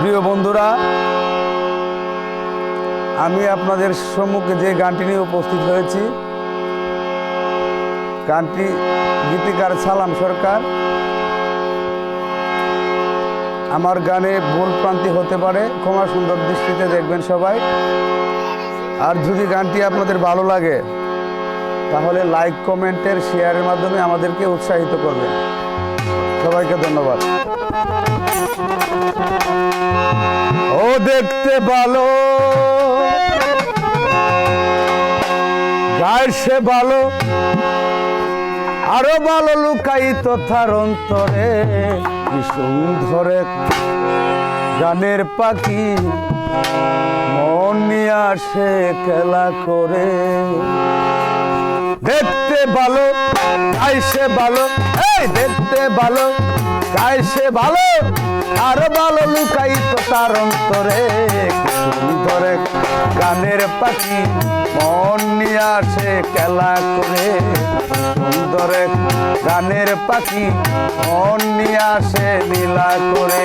প্রিয় বন্ধুরা, আমি আপনাদের সম্মুখে যে গানটি নিয়ে উপস্থিত হয়েছি, গানটি গীতিকার সালাম সরকার। আমার গানে ভুল প্রান্তি হতে পারে, ক্ষমা সুন্দর দৃষ্টিতে দেখবেন সবাই। আর যদি গানটি আপনাদের ভালো লাগে, তাহলে লাইক কমেন্টের শেয়ারের মাধ্যমে আমাদেরকে উৎসাহিত করবেন। সবাইকে ধন্যবাদ। দেখতে ভালো। গায়ের সে ভালো, আরও ভালো লুকাইত তার অন্তরে। কি সুন্দর গানের পাখি, মন নিয়ে আসে খেলা করে। দেখতে ভালো গাইছে ভালো, এই দেখতে ভালো। গাইছে ভালো আর ভালো লুকাইত তার অন্তরে সুন্দর গানের পাখি, মন নিয়ে আসে খেলা করে। সুন্দরে গানের পাখি, মন নিয়ে আসে নীলা করে।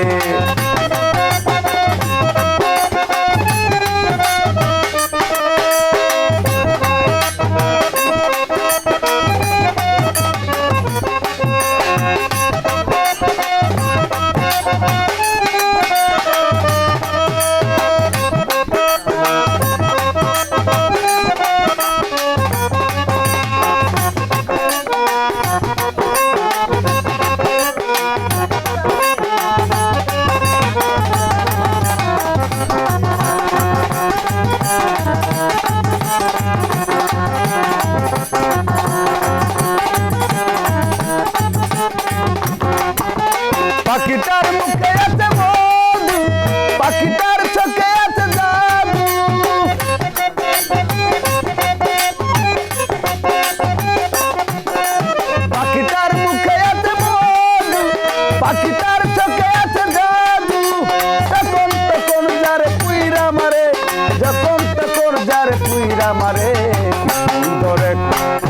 পাখিটার মুখে আছে মধু, পাখিটার চোখে আছে জাদু। পাখিটার মুখে আছে মধু, পাখিটার চোখে আছে জাদু। যখন তখন যারে পুইরা মারে, যখন তখন যারে পুইরা মারে।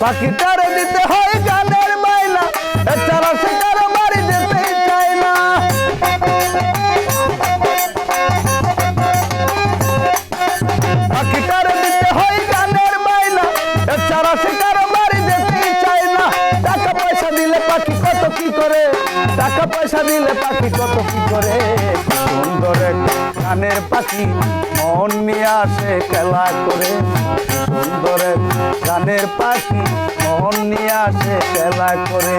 পাখিটারে দিতে হয় টাকা পয়সা দিলে পাখি কত কি করে সুন্দর কানের পাখি। মন নিয়ে আসে খেলা করে, সুন্দর কানের পাখি। মন নিয়ে আসে খেলা করে।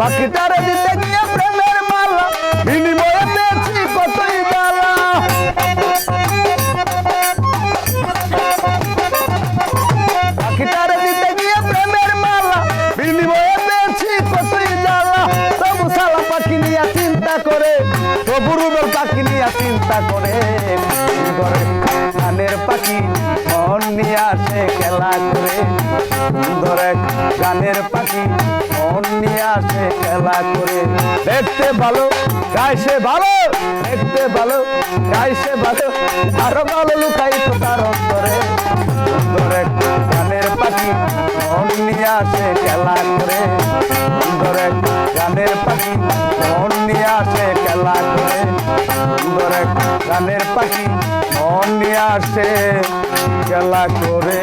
পাখিটারে দিতে গিয়ে প্রেমের মালা। বিনিময়ে পেয়েছি কতই জ্বালা পাখিটারে দিতে গিয়ে প্রেমের মালা। বিনিময়ে পেয়েছি কতই জ্বালা তবু সালা পাখি নিয়ে চিন্তা করে, তবু রুবেল পাখি নিয়ে চিন্তা করে। গানের পাখি, মন নিয়ে আসে খেলা করে। এক গানের পাখি মন নিয়ে আসে খেলা করে। দেখতে ভালো গাইছে ভালো, দেখতে ভালো গাইছে ভালো। আরও ভালো লুকাই তো তার অন্তরে। সুন্দর এক গানের পাখি মন নিয়ে আসে খেলা করে। সুন্দর এক গানের পাখি মন নিয়ে আসে খেলা করে। সুন্দর এক গানের পাখি মন নিয়ে আসে খেলা করে।